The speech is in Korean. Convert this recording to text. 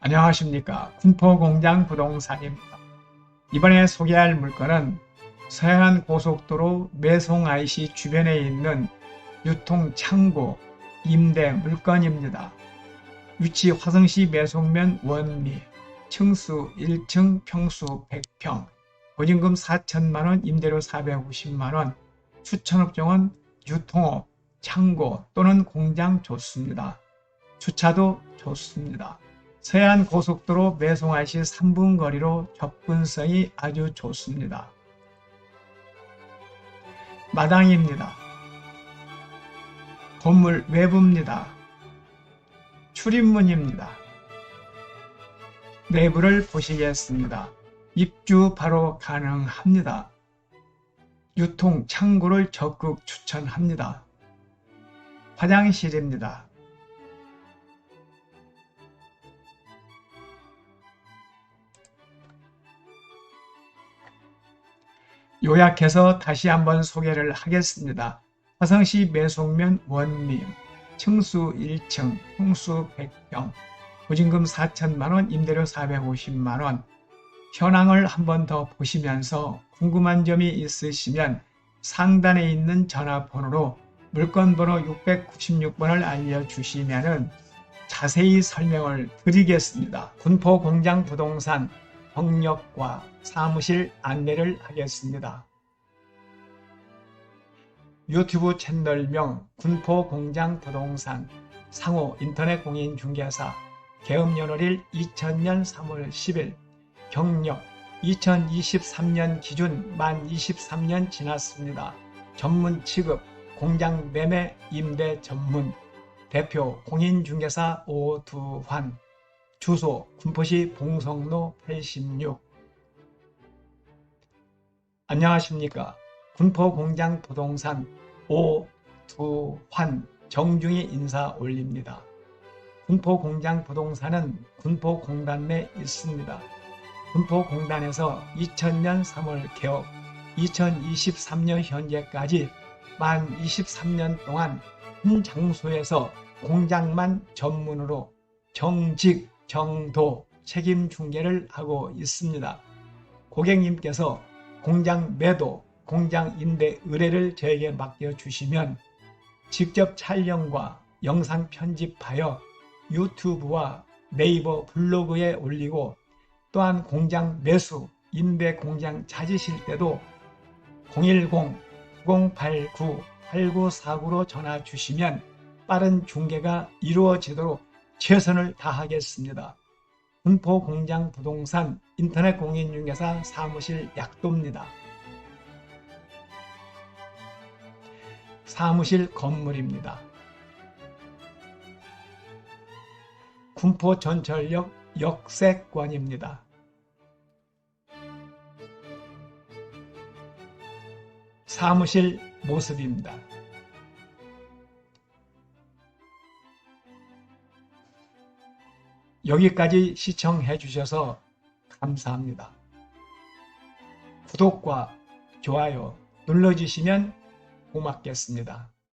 안녕하십니까 군포공장 부동산입니다. 이번에 소개할 물건은 서해안 고속도로 매송 IC 주변에 있는 유통 창고 임대 물건입니다. 위치 화성시 매송면 원리 층수 1층 평수 100평 보증금 4천만원 임대료 450만원 수천업종은 유통업 창고 또는 공장 좋습니다. 주차도 좋습니다. 서해안 고속도로 매송IC 3분 거리로 접근성이 아주 좋습니다. 마당입니다. 건물 외부입니다. 출입문입니다. 내부를 보시겠습니다. 입주 바로 가능합니다. 유통 창고를 적극 추천합니다. 화장실입니다. 요약해서 다시 한번 소개를 하겠습니다. 화성시 매송면 원림, 층수 1층, 평수 100평, 보증금 4천만원, 임대료 450만원. 현황을 한번 더 보시면서 궁금한 점이 있으시면 상단에 있는 전화번호로 물건번호 696번을 알려주시면 자세히 설명을 드리겠습니다. 군포공장 부동산 경력과 사무실 안내를 하겠습니다. 유튜브 채널명 군포공장 부동산 상호 인터넷 공인중개사 개업연월일 2000년 3월 10일 경력 2023년 기준 만 23년 지났습니다. 전문 취급 공장 매매 임대 전문 대표 공인중개사 오두환 주소 군포시 봉성로 86 안녕하십니까 군포공장 부동산 오두환 정중히 인사 올립니다. 군포공장 부동산은 군포공단 내 있습니다. 군포공단에서 2000년 3월 개업 2023년 현재까지 만 23년 동안 한 장소에서 공장만 전문으로 정직 정도 책임 중개를 하고 있습니다. 고객님께서 공장 매도, 공장 임대 의뢰를 저에게 맡겨주시면 직접 촬영과 영상 편집하여 유튜브와 네이버 블로그에 올리고 또한 공장 매수, 임대 공장 찾으실 때도 010-9089-8949로 전화 주시면 빠른 중개가 이루어지도록 최선을 다하겠습니다. 군포 공장 부동산 인터넷 공인중개사 사무실 약도입니다. 사무실 건물입니다. 군포 전철역 역세권입니다. 사무실 모습입니다. 여기까지 시청해 주셔서 감사합니다. 구독과 좋아요 눌러주시면 고맙겠습니다.